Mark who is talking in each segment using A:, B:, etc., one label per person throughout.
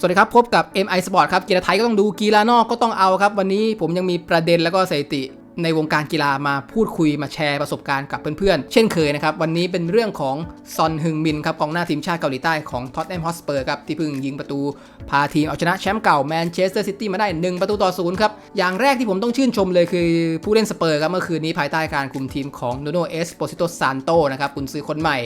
A: สวัสดีครับ พบกับ MI Sport ครับ กีฬาไทยก็ต้องดูกีฬานอกก็ต้องเอาครับ วันนี้ผมยังมีประเด็นแล้วก็สถิติในวงการกีฬามาพูดคุยมาแชร์ประสบการณ์กับเพื่อนๆ เช่นเคยนะครับ วันนี้เป็นเรื่องของซอนฮึงมินครับกองหน้าทีมชาติเกาหลีใต้ของท็อตแนมฮอสเปอร์ครับ ที่เพิ่งยิงประตู พาทีมเอาชนะแชมป์เก่าแมนเชสเตอร์ซิตี้มาได้ 1 ประตูต่อศูนย์ครับ อย่างแรกที่ผมต้องชื่นชมเลยคือผู้เล่นสเปอร์ครับเมื่อคืนนี้ภายใต้การคุมทีมของโนโนเอสโปซิโตซานโตนะครับกุนซือคนใหม่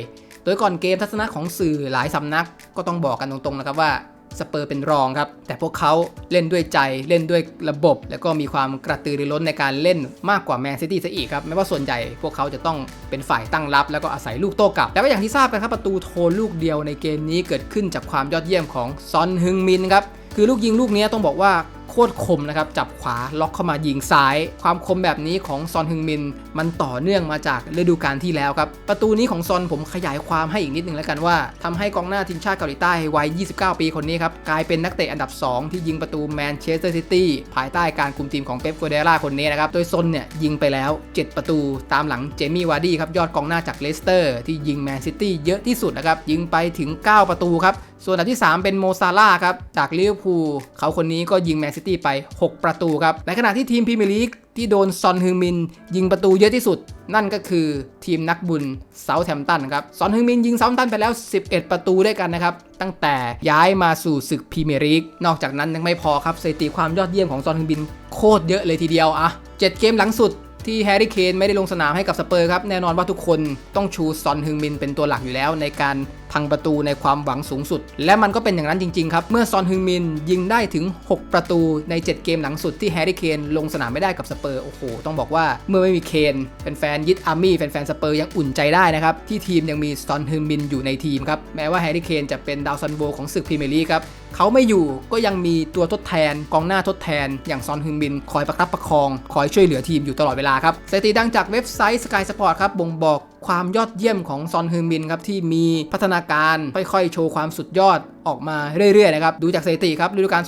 A: โดยก่อนเกมทัศนะของสื่อหลายสำนักก็ต้องบอกกันตรงๆนะครับว่า สเปอร์เป็นรองครับ แต่พวกเขาเล่นด้วยใจเล่นด้วยระบบ แล้วก็มีความกระตือรือร้นในการเล่นมากกว่าแมนซิตี้ซะอีกครับไม่ว่าส่วนใหญ่พวกเขาจะต้องเป็นฝ่ายตั้งรับ แล้วก็อาศัยลูกโต้กลับ แล้วก็อย่างที่ทราบกันครับประตูโทนลูกเดียวในเกมนี้เกิดขึ้นจากความยอดเยี่ยมของซอนฮึงมินครับคือลูกยิงลูกนี้ต้องบอกว่า โคตรคมนะครับ จับขวาล็อกเข้ามายิงซ้าย ความคมแบบนี้ของซอนฮึงมิน มันต่อเนื่องมาจากฤดูกาลที่แล้วครับ ประตูนี้ของซอนผมขยายความให้อีกนิดนึงแล้วกันว่าทำให้กองหน้าทีมชาติเกาหลีใต้วัย 29 ปีคนนี้ครับ กลายเป็นนักเตะอันดับ 2 ที่ยิงประตูแมนเชสเตอร์ซิตี้ภายใต้การคุมทีมของเป๊ปกัวเดล่าคนนี้นะครับ โดยซอนเนี่ยยิงไปแล้ว 7 ประตูตามหลังเจมี่วาร์ดี้ครับยอดกองหน้าจากเลสเตอร์ที่ยิงแมนซิตี้เยอะที่สุดนะครับยิงไปถึง 9 ประตูครับ ส่วนอันดับที่ 3 เป็นโมซาร่าครับ จากลิเวอร์พูลเขาคนนี้ก็ยิงแมนซิตี้ไป 6 ประตูครับ ในขณะที่ทีมพรีเมียร์ลีกที่โดนซอนฮึงมิน ยิงประตูเยอะที่สุด นั่นก็คือทีมนักบุญเซาท์แฮมป์ตันครับ ซอนฮึงมินยิงเซาท์แฮมป์ตันไปแล้ว 11 ประตูด้วยกันนะครับ ตั้งแต่ย้ายมาสู่ศึกพรีเมียร์ลีกนอกจากนั้นยังไม่พอครับสถิติความยอดเยี่ยมของซอนฮึงมินโคตรเยอะเลยทีเดียวอะ7เกมหลังสุดที่แฮร์รี่เคนไม่ได้ลงสนามให้กับสเปอร์ครับแน่นอนว่าทุกคนต้องชูซอนฮึงมินเป็นตัวหลักอยู่แล้วในการ พังประตูในความหวังสูงสุด และมันก็เป็นอย่างนั้นจริงๆครับ เมื่อซอนฮึงมินยิงได้ถึง 6 ประตูใน 7 เกมหลังสุดที่แฮร์รี่เคนลงสนามไม่ได้กับสเปอร์โอ้โหต้องบอกว่าเมื่อไม่มีเคนแฟนๆยึดอาร์มี่แฟนๆสเปอร์ยังอุ่นใจได้นะครับที่ทีมยังมีซอนฮึงมินอยู่ในทีมครับแม้ว่าแฮร์รี่เคนจะเป็นดาวซันโวของศึกพรีเมียร์ลีกครับเขาไม่อยู่ก็ยังมีตัวทดแทนกองหน้าทดแทน อย่างซอนฮึงมิน คอยประคับประคอง คอยช่วยเหลือทีมอยู่ตลอดเวลาครับสถิติดังจากเว็บไซต์ Sky Sport ครับบ่งบอก ความยอดเยี่ยมของซอนฮึงมินครับที่มีพัฒนาการค่อยๆ โชว์ความสุดยอดออกมาเรื่อยๆนะครับดูจากสถิติครับฤดูกาล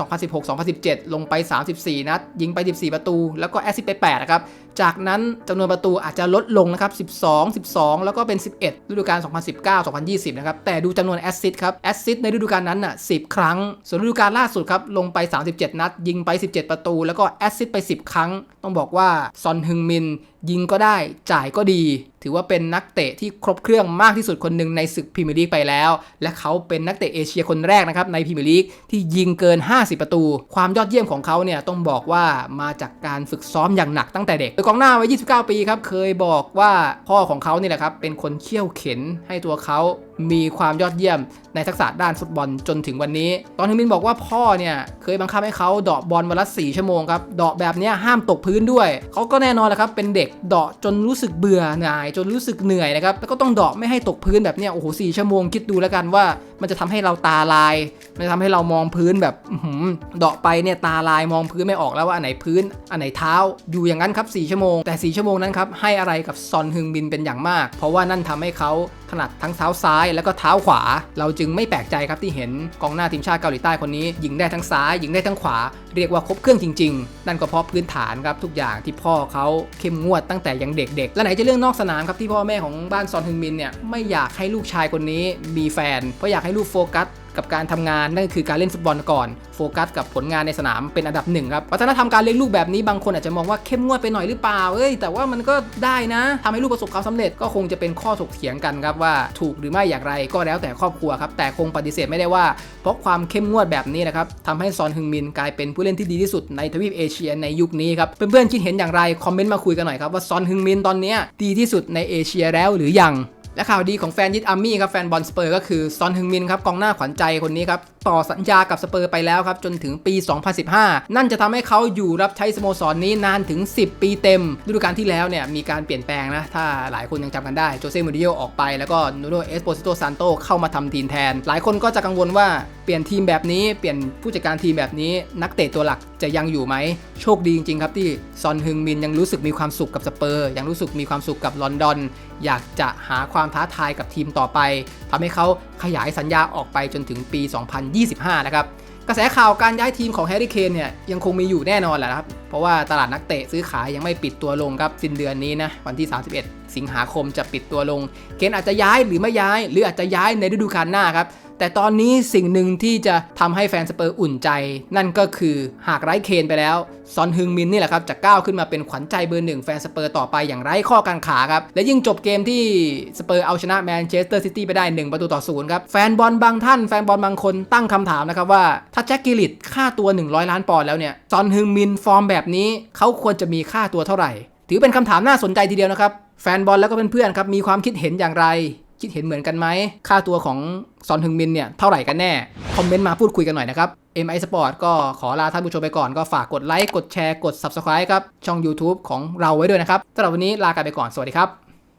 A: 2016-2017 ลงไป 34 นัด ยิงไป 14 ประตู แล้วก็แอสซิสต์ไป8นะครับ จากนั้นจำนวนประตูอาจจะลดลงนะครับ 12 12 แล้วก็เป็น 11 ฤดูกาล 2019-2020 นะครับ แต่ดูจำนวนแอสซิสครับ แอสซิสในฤดูกาลนั้นน่ะ 10 ครั้ง ส่วนฤดูกาลล่าสุดครับ ลงไป 37 นัด ยิงไป 17 ประตู แล้วก็แอสซิสไป 10 ครั้ง ต้องบอกว่าซอนฮึงมิน ยิงก็ได้ จ่ายก็ดี ถือว่าเป็นนักเตะที่ครบเครื่องมากที่สุดคนหนึ่งในศึกพรีเมียร์ลีกไปแล้ว และเขาเป็นนักเตะเอเชียคนแรกนะครับในพรีเมียร์ลีกที่ยิงเกิน 50 ประตู ความยอดเยี่ยมของเขาเนี่ยต้องบอกว่ามาจากการฝึกซ้อมอย่างหนักตั้งแต่เด็กกองหน้าวัย29 ปีครับ เคยบอกว่าพ่อของเขานี่แหละครับ เป็นคนเขี่ยวเข็นให้ตัวเขามีความยอดเยี่ยมในทักษะด้านฟุตบอลจนถึงวันนี้ ตอนที่มินบอกว่าพ่อเนี่ยเคยบังคับให้เขาเดาะบอลวันละ4ชั่วโมงครับเดาะแบบนี้ห้ามตกพื้นด้วย เขาก็แน่นอนแหละครับเป็นเด็กเดาะจนรู้สึกเบื่อหน่าย จนรู้สึกเหนื่อยนะครับแล้วก็ต้องเดาะไม่ให้ตกพื้นแบบเนี้ยโอ้โหสี่ชั่วโมงคิดดูแล้วกันว่า มันจะทำให้เราตาลาย มันจะทำให้เรามองพื้นแบบเดาะไปเนี่ยตาลายมองพื้นไม่ออกแล้วว่าอันไหนพื้นอันไหนเท้าอยู่อย่างนั้นครับ4ชั่วโมงแต่4ชั่วโมงนั้นครับให้อะไรกับซอนฮึงบินเป็นอย่างมาก เพราะว่านั่นทำให้เขาถนัดทั้งเท้าซ้ายแล้วก็เท้าขวา เราจึงไม่แปลกใจครับที่เห็นกองหน้าทีมชาติเกาหลีใต้คนนี้ ยิงได้ทั้งซ้าย ยิงได้ทั้งขวา เรียกว่าครบเครื่องจริง ๆ นั่นก็เพราะพื้นฐานครับทุกอย่างที่พ่อเขาเข้มงวดตั้งแต่ยังเด็กๆ และไหนจะเรื่องนอกสนามครับที่พ่อแม่ของบ้านซอนฮึงมินเนี่ยไม่อยากให้ลูกชายคนนี้มีแฟน เพราะอยากให้ลูกโฟกัส กับการทำงานนั่นคือการเล่นฟุตบอลก่อน โฟกัสกับผลงานในสนามเป็นอันดับหนึ่งครับวัฒนธรรมการเลี้ยงลูกแบบนี้บางคนอาจจะมองว่าเข้มงวดไปหน่อยหรือเปล่าเอ้ยแต่ว่ามันก็ได้นะทำให้ลูกประสบความสำเร็จก็คงจะเป็นข้อถกเถียงกันครับว่าถูกหรือไม่อย่างไรก็แล้วแต่ครอบครัวครับแต่คงปฏิเสธไม่ได้ว่า เพราะความเข้มงวดแบบนี้นะครับทำให้ซอนฮึงมินกลายเป็นผู้เล่นที่ดีที่สุดในทวีปเอเชียในยุคนี้ครับเพื่อนๆคิดเห็นอย่างไรคอมเมนต์มาคุยกันหน่อยครับว่าซอนฮึงมินตอนนี้ดีที่สุดในเอเชียแล้วหรือยัง และข่าวดีของแฟนยิดอาร์มี่ครับแฟนบอลสเปอร์ก็คือซอนฮึงมินครับกองหน้าขวัญใจคนนี้ครับ ต่อสัญญากับสเปอร์ไปแล้วครับจนถึงปี 2015 นั่นจะทำให้เขาอยู่รับใช้สโมสรนนี้นานถึง 10 ปีเต็มฤดูกาลที่แล้วเนี่ยมีการเปลี่ยนแปลงนะ ถ้าหลายคนยังจำกันได้โจเซ่มูริโยออกไปแล้วก็นูโนเอสโปซิโตซานโตเข้ามาทำทีมแทน หลายคนก็จะกังวลว่าเปลี่ยนทีมแบบนี้เปลี่ยนผู้จัดการทีมแบบนี้ นักเตะตัวหลักจะยังอยู่ไหม โชคดีจริงๆครับที่ซอนฮึงมินยังรู้สึกมีความสุขกับสเปอร์ ยังรู้สึกมีความสุขกับลอนดอน อยากจะหาความท้าทายกับทีมต่อไปทำให้เขาขยายสัญญาออกไปจนถึงปี 20 25 นะครับ กระแสข่าวการย้ายทีมของแฮร์รี่เคนเนี่ยยังคงมีอยู่แน่นอนแหละครับเพราะว่าตลาดนักเตะซื้อขายยังไม่ปิดตัวลงครับสิ้นเดือนนี้นะวันที่ 31 สิงหาคมจะปิดตัวลงเคนอาจจะย้ายหรือไม่ย้าย หรืออาจจะย้ายในฤดูกาลหน้าครับแต่ตอนนี้สิ่งหนึ่งที่จะทำให้แฟนสเปอร์อุ่นใจ นั่นก็คือหากไร้เคนไปแล้วซอนฮึงมินนี่แหละครับจะก้าวขึ้นมาเป็นขวัญใจเบอร์หนึ่งแฟนสเปอร์ต่อไปอย่างไร้ข้อกังขาครับ และยิ่งจบเกมที่สเปอร์เอาชนะแมนเชสเตอร์ซิตี้ไปได้ 1 ประตูต่อศูนย์ครับ แฟนบอลบางท่านแฟนบอลบางคนตั้งคำถามนะครับว่า ถ้าแจ็คกิลิตค่าตัว 100 ล้านปอนด์แล้วเนี่ยซอนฮึงมินฟอร์มแบบนี้เขาควรจะมีค่าตัวเท่าไหร่ ถือเป็นคำถามน่าสนใจทีเดียวนะครับ แฟนบอลแล้วก็เพื่อนๆครับมีความคิดเห็นอย่างไร คิดเห็นเหมือนกันไหม ค่าตัวของซอนฮึงมินเนี่ยเท่าไหร่กันแน่ คอมเมนต์มาพูดคุยกันหน่อยนะครับ MI Sport ก็ขอลาท่านผู้ชมไปก่อนก็ฝากกดไลค์กดแชร์กด Subscribe ครับช่อง YouTube ของเราไว้ด้วยนะครับสำหรับวันนี้ลากันไปก่อนสวัสดีครับ